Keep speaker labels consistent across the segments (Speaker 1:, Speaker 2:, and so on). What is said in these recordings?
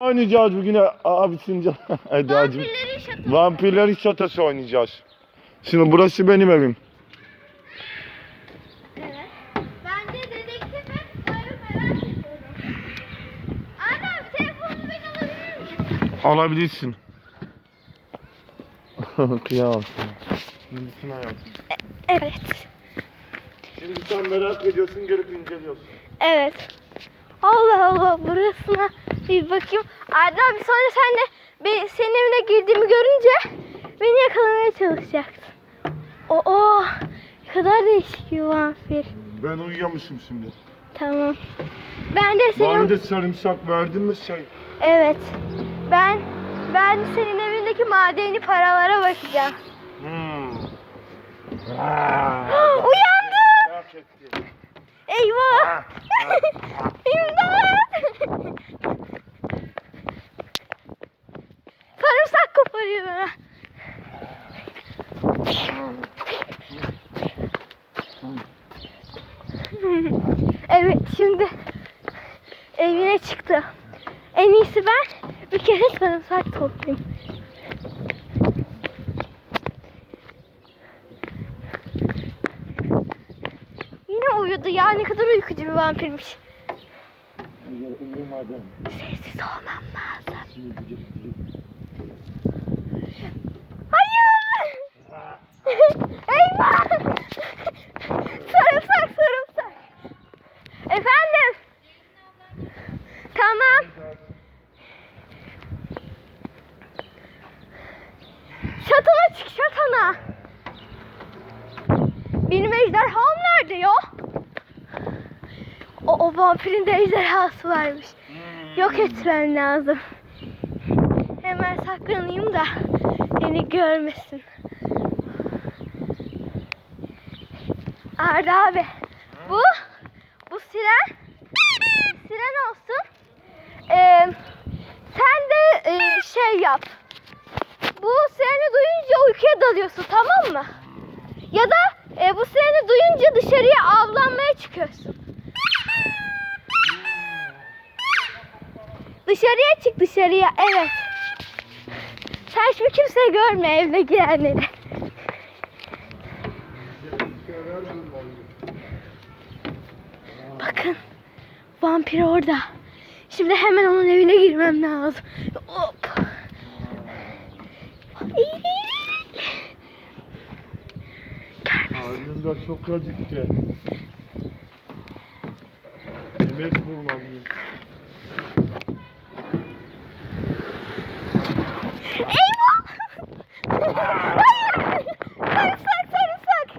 Speaker 1: Oynayacağız bugün abisin Eda'cığım.
Speaker 2: Vampirlerin şatosu.
Speaker 1: Vampirlerin şatosu oynayacağız. Şimdi burası benim evim.
Speaker 2: Evet. Ben de dedektifim. Sarı merak ediyorum. Anne abi telefonumu ben alabilir miyim?
Speaker 1: Alabilirsin. Kıyamam. Şimdi şuna yap.
Speaker 2: Evet.
Speaker 1: Şimdi sen merak ediyorsun gelip inceliyorsun.
Speaker 2: Evet. Allah Allah burasına bir bakayım. Arda abi sonra sen de be- senin evine girdiğimi görünce beni yakalamaya çalışacaksın. Oo, ne kadar değişik bir vampir.
Speaker 1: Ben uyuyormuşum şimdi.
Speaker 2: Tamam. Ben de senin...
Speaker 1: Bana da sarımsak verdin mi şey?
Speaker 2: Evet. Ben ben senin evindeki madeni paralara bakacağım.
Speaker 1: Hmm. Ettim.
Speaker 2: Eyvah. İmdat. Bana. evet şimdi evine çıktı. En iyisi ben bir kere sarımsak toplayayım. Yine uyudu ya ne kadar uykucu bir vampirmiş. Sessiz olmam lazım. Hayır! Eyvah! sarımsak sarımsak. Efendim? Tamam. Şatona çık şatona. Benim ejderham nerede ya? O, o vampirin de ejderhası varmış. Yok etmem lazım. Hemen saklanayım da beni görmesin. Arda abi. Bu bu siren siren olsun. Ee, sen de e, şey yap. Bu sireni duyunca uykuya dalıyorsun tamam mı? Ya da e, bu sireni duyunca dışarıya avlanmaya çıkıyorsun. Dışarıya çık dışarıya evet. Sen şimdi kimse görme evine girenleri. Bakın vampir orada. Şimdi hemen onun evine girmem lazım. Hop.
Speaker 1: Da çok acıktı. Yemek bulmalıyım.
Speaker 2: Eyvah! Hayır! Sarımsak sarımsak!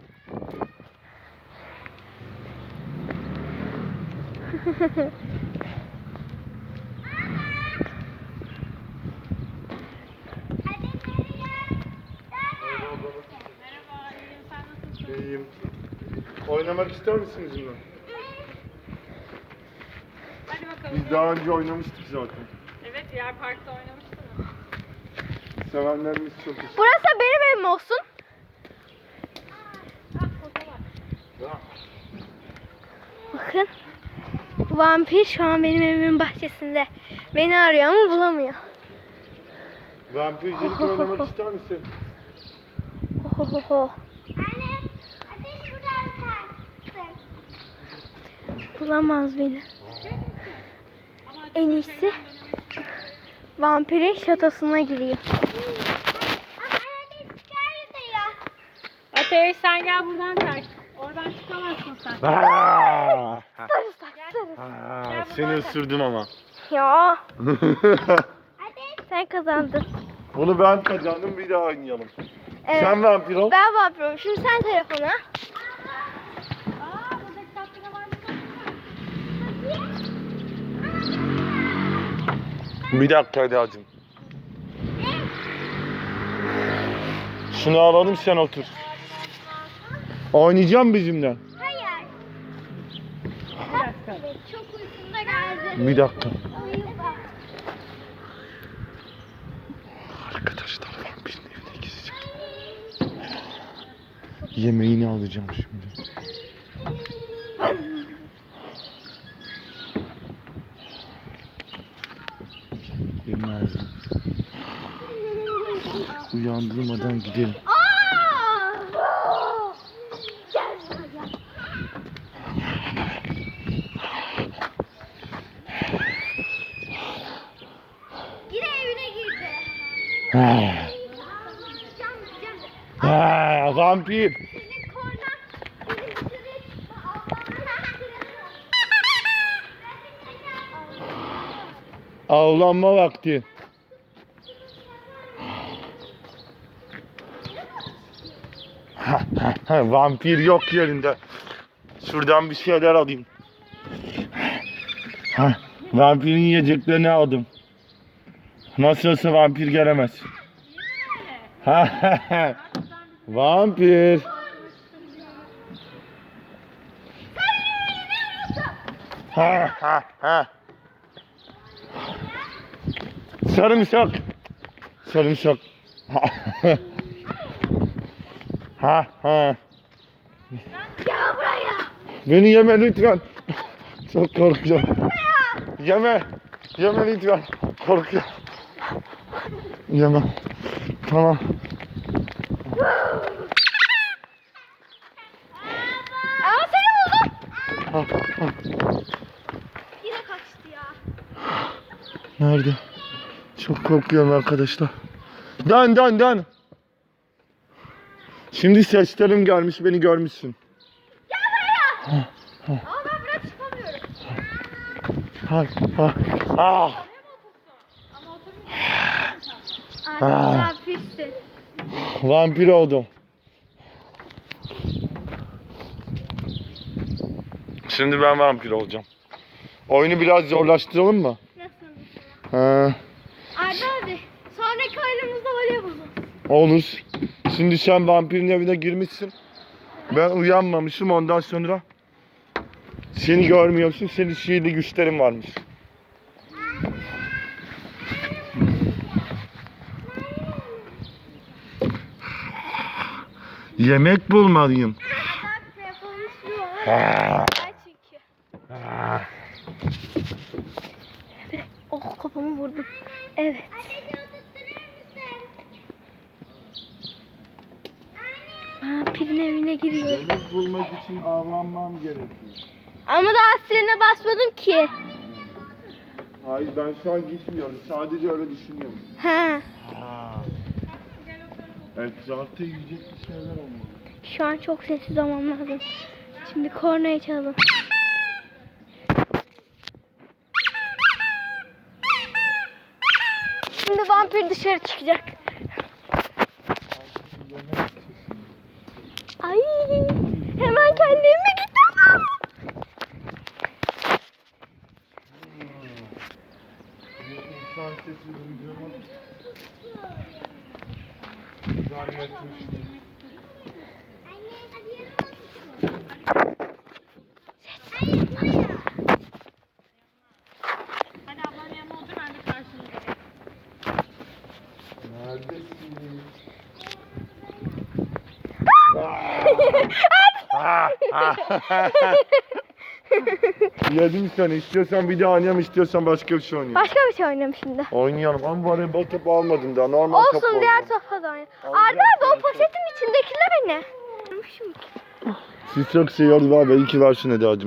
Speaker 1: İyiyim. Oynamak ister misiniz bizimle?
Speaker 3: Hadi bakalım.
Speaker 1: Biz daha önce oynamıştık zaten.
Speaker 3: Evet diğer parkta oynamıştınız.
Speaker 1: Sevenlerimiz çok istiyor.
Speaker 2: Burası benim evim olsun.
Speaker 3: Ah var.
Speaker 2: Bakın. Vampir şu an benim evimin bahçesinde. Beni arıyor ama bulamıyor.
Speaker 1: Vampircilik oynamak ister misin?
Speaker 2: Ohohoho.
Speaker 4: Anne, ateş buradan
Speaker 2: Bulamaz beni. En iyisi vampirin şatosuna giriyor.
Speaker 4: Ateş
Speaker 3: sen gel buradan kaç. Oradan çıkamazsın sen.
Speaker 1: Aa. Aa, seni ısırdım ama.
Speaker 2: Ya sen kazandın.
Speaker 1: Bunu ben kazandım bir daha oynayalım.
Speaker 2: Evet.
Speaker 1: Sen vampir ol.
Speaker 2: Ben vampirim. Şimdi sen telefona.
Speaker 1: Bir dakika Eda'cığım. Şunu alalım sen otur. Oynayacağım bizimle.
Speaker 4: hayır.
Speaker 3: Bir dakika.
Speaker 4: Uyu bak.
Speaker 1: Arkadaşlar vampirin evine gideceğim. Yemeğini alacağım şimdi. Uyandırmadan gidelim. Ha, vampir. Avlanma vakti. Ha, ha, ha, vampir yok yerinde. Şuradan bir şeyler alayım. Vampirin yiyeceklerini aldım. Nasıl olsa vampir gelemez. Vampir. Ha, ha, ha. Sarımsak. Sarımsak. ha ha.
Speaker 2: Gel buraya.
Speaker 1: Beni yeme lütfen. Çok korkuyorum. Yeme. Yeme lütfen. Korkuyorum. Yeme. Tamam.
Speaker 2: Ama seni buldum.
Speaker 1: Ha, ha.
Speaker 2: Yine kaçtı ya.
Speaker 1: Nerede? Çok korkuyorum arkadaşlar. Dön dön dön. Şimdi seslerim gelmiş beni görmüşsün.
Speaker 2: Ama ben buraya çıkamıyorum.
Speaker 1: Ha, ha. Ah.
Speaker 2: Misafirsin.
Speaker 1: Vampir oldum. Şimdi ben vampir olacağım. Oyunu biraz zorlaştıralım mı?
Speaker 2: Nasıl?
Speaker 1: Ha,
Speaker 2: Arda abi. Sonraki oyunumuzda voleybol.
Speaker 1: olur. Şimdi sen vampirin evine girmişsin. Ben uyanmamışım ondan sonra seni görmüyorsun. Senin sihirli güçlerin varmış. Yemek bulmalıyım. Ha.
Speaker 2: Ben çünkü.
Speaker 1: Ha.
Speaker 2: Oh kafamı vurdum. Evet. Vampirin evine giriyor.
Speaker 1: Yemek bulmak için avlanmam gerekiyor.
Speaker 2: Ama daha sirene basmadım ki.
Speaker 1: Hayır ben şu an gitmiyorum. Sadece öyle düşünüyorum.
Speaker 2: Ha.
Speaker 1: Ha. Etrafta yiyecek bir şeyler olmalı.
Speaker 2: Şu an çok sessiz olmam lazım. Şimdi kornaya çalalım. Şimdi vampir dışarı çıkacak. Ay, hemen kendime gittim.
Speaker 1: İnsan sesi duyduğumu zannetmiştim.
Speaker 3: Hadi ablanın yanına otur ben de karşınızdayım.
Speaker 1: Neredesin? Ah, ah. Yedim seni. İstiyorsan bir daha oynayalım, istiyorsan başka bir şey oynayalım.
Speaker 2: Başka bir şey oynayalım şimdi.
Speaker 1: Oynayalım ama voleybol topu almadım daha. Normal top
Speaker 2: Olsun diğer topa da oynayalım.
Speaker 1: Alacağım
Speaker 2: Arda abi o
Speaker 1: sana.
Speaker 2: poşetin içindekiler ne?
Speaker 1: Siz çok seviyoruz abi. İyi ki varsın Eda'cığım.